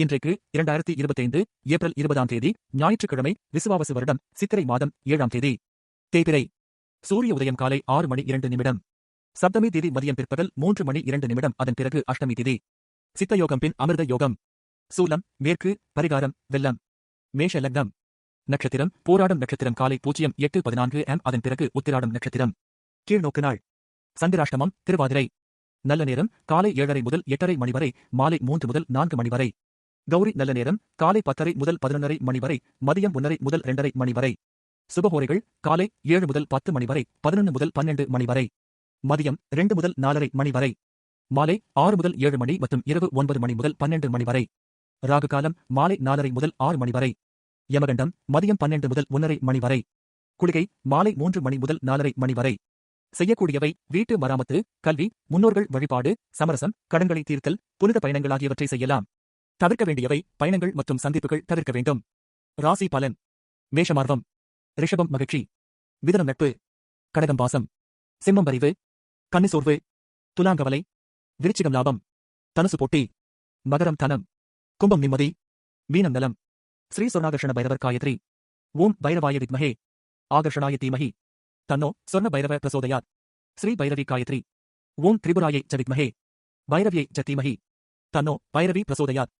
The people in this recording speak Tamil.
இன்றைக்கு இரண்டாயிரத்தி இருபத்தைந்து ஏப்ரல் இருபதாம் தேதி ஞாயிற்றுக்கிழமை விசுவாவசு வருடம் சித்திரை மாதம் ஏழாம் தேதி. தேய்பிரை. சூரிய உதயம் காலை ஆறு மணி இரண்டு நிமிடம். சப்தமி தேதி மதியம் பிற்பகல் மூன்று மணி இரண்டு நிமிடம் அதன் பிறகு அஷ்டமி தேதி. சித்த யோகம் பின் அமிர்த யோகம். சூலம் மேற்கு பரிகாரம் வெள்ளம். மேஷ லக்னம். நட்சத்திரம் போராடும் நட்சத்திரம் காலை பூஜ்ஜியம் எட்டு பதினான்கு எம் அதன் பிறகு உத்திராடும் நட்சத்திரம். கீழ்நோக்கு நாள். சந்திராஷ்டமம் திருவாதிரை. நல்ல நேரம் காலை ஏழரை முதல் எட்டரை மணி வரை மாலை மூன்று முதல் நான்கு மணி வரை. கௌரி நல்ல நேரம். காலை பத்தரை முதல் பதினொன்றரை மணி வரை. மதியம் ஒன்றரை முதல் இரண்டரை மணி வரை. சுபஹோரைகள் காலை ஏழு முதல் பத்து மணி வரை. பதினொன்று முதல் பன்னெண்டு மணி வரை. மதியம் இரண்டு முதல் நாலரை மணி வரை. மாலை ஆறு முதல் ஏழு மணி மற்றும் இரவு ஒன்பது மணி முதல் பன்னெண்டு மணி வரை. ராகு காலம் மாலை நாலரை முதல் ஆறு மணி வரை. யமகண்டம் மதியம் பன்னெண்டு முதல் ஒன்றரை மணி வரை. குளிகை மாலை மூன்று மணி முதல் நாலரை மணி வரை. செய்யக்கூடியவை வீட்டு மராமத்து கல்வி முன்னோர்கள் வழிபாடு சமரசம் கடன்களை தீர்த்தல் புனித பயணங்கள் ஆகியவற்றை செய்யலாம். தவிர்க்க வேண்டியவை பயணங்கள் மற்றும் சந்திப்புகள் தவிர்க்க வேண்டும். ராசி பலன். மேஷமார்வம். ரிஷபம் மகிழ்ச்சி. மிதனம் நட்பு. கடகம் பாசம். சிம்மம் வரிவு. கன்னிசோர்வு துலாங்கவலை விருச்சிகம் லாபம். தனுசு போட்டி. மகரம் தனம். கும்பம் நிம்மதி. மீனம் நலம். ஸ்ரீ சொர்ணாகர்ஷண பைரவர் காயத்ரி. ஓம் பைரவாய வித்மஹே. ஆகர்ஷணாய தீமஹி. தன்னோ சொர்ண பைரவ பிரசோதயாத். ஸ்ரீ பைரவி காயத்ரி. ஓம் திரிபுராயை ச வித்மஹே. பைரவியை ச தீமஹி. தன்னோ பைரவி பிரசோதயாத்.